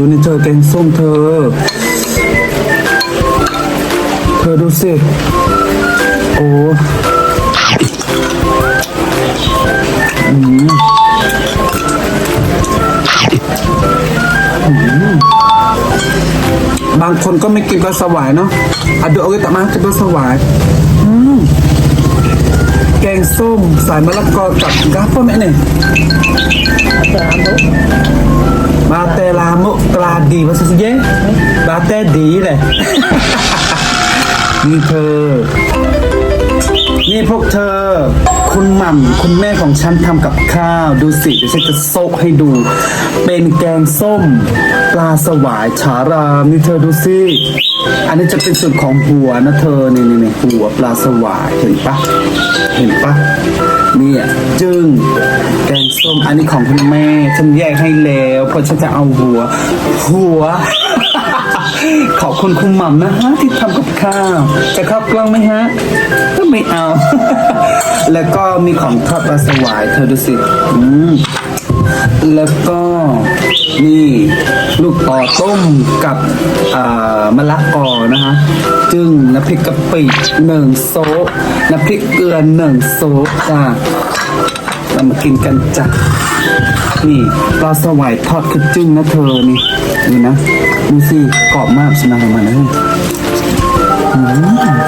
ดูนี่เธอแกงส้มเธอ เธอดูสิ โอ้อืมบางคนก็ไม่กินปลาสวายเนาะอะเดี๋ยวเอาไปตักมากินปลาสวายอืมแกงส้มใส่มะละกอกับกาฟะแม่เนี่ย มาเตลามุกลาดีมาสิเย้บาเตดีเลยนี่เธอ นี่พวกเธอ คุณหม่ำคุณแม่ของฉันทำกับข้าว ดูสิเดี๋ยวฉันจะโซกให้ดู เป็นแกงส้ม ปลาสวายฉารามนี่เธอดูสิอันนี้จะเป็นส่วนของหัวนะเธอนี่นี่นี่หัวปลาสวายเห็นปะเห็นปะ เนี่ยจึงแกงส้มอันนี้ของคุณแม่ฉันแยกให้แล้วเพราะฉันจะเอาหัว หัว ขอบคุณคุณหม่ำนะฮะที่ทำกับข้าว จะเข้ากล้องไหมฮะก็ไม่เอา แล้วก็มีของทอดปลาสวายเธอดูสิ อืม แล้วก็ นี่ลูกต่อต้มกับมะละกอนะฮะจึงน้ำพริกกะปิหนึ่งโซน้ำพริกเกลือหนึ่งโซจ้าเรามากินกันจ้ะนี่ปลาสวายทอดคือจึ้งนะเธอนี่นี่นะดูสิกรอบมากสนาของมันะเฮ้ยอืม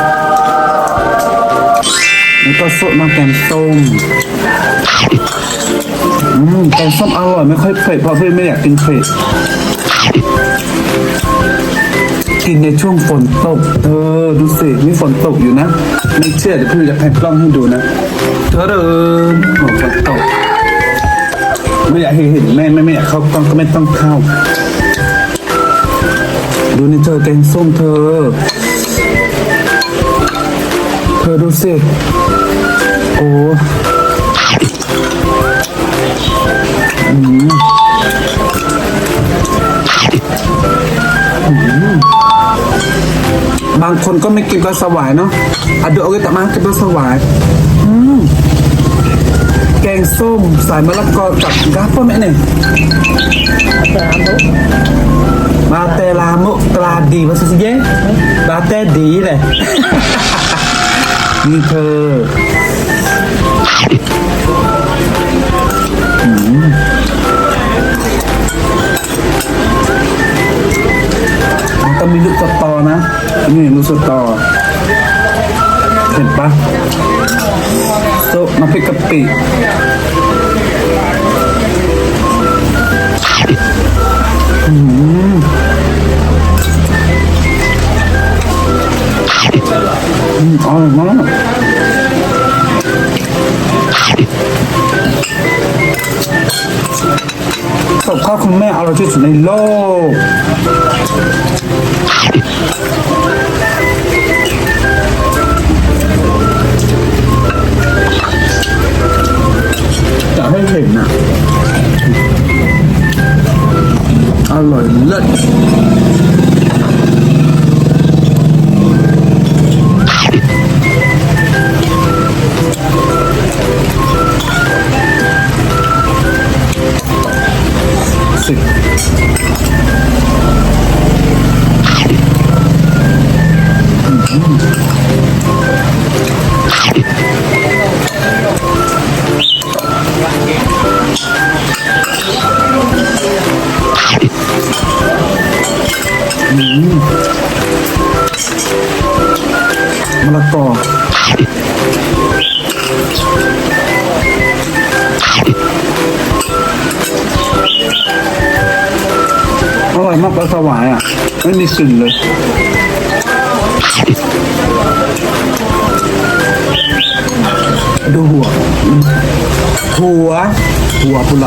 แล้วก็สดมาแกงส้ม แกงส้มอร่อยไม่ค่อยเผ็ดเพราะพื่ไม่อยากกินเผ็ดกินในช่วงฝนตกเธอดูสิมีฝนตกอยู่นะ ไม่เชื่อเดี๋ยวพี่จะแพนกล้องให้ดูนะเธอเดินฝนตก ไม่อยากให้เห็นแม่ไม่ไม่อยากเข้ากล้องก็ไม่ต้องเข้า ดูนี่เธอแกงส้มเธอ เธอดูสิ คนก็ไม่กินปลาสวายเนาะอะเดี๋ยวเอาไปตักมากินปลาสวายอืมแกงส้มใส่มะละกอกับกาฟะแม่เนี่ยมาเตลามุกลาดีมาสิเย้บาเตดีเลยนี่เธออื นี่ลูสตอเห็นปะโซะน้ำพริกกะปิอืมอืมอร่อยมากกับข้าวคุณแม่อร่อยที่สุดในโลก มะละกออร่อยมากปลาสวายอะ ไม่มีกลิ่นเลยดูหัว หัว หัวพุล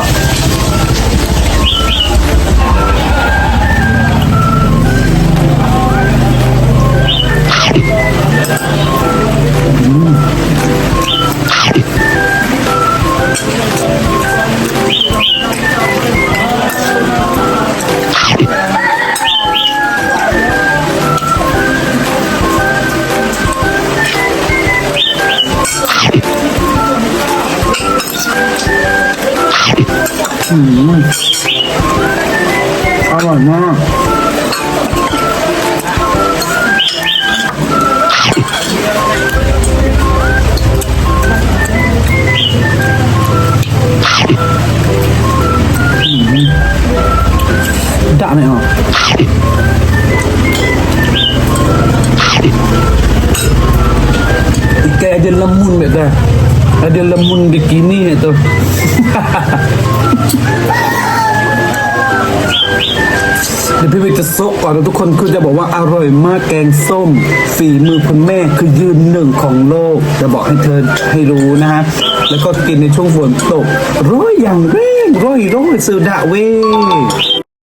ะร่อยมาก đã này hả kayak ada lemun bet dah ada lemun bikini tu เดี๋ยว เดี๋ยวพี่วิจะโซกก่อนนะทุกคนคือจะบอกว่าอร่อยมากแกงส้มฝีมือคุณแม่คือยืนหนึ่งของโลก จะบอกให้เธอให้รู้นะฮะแล้วก็กินในช่วงฝนตกร้อยอย่างเร่งร้อยร้อยสุดาเว้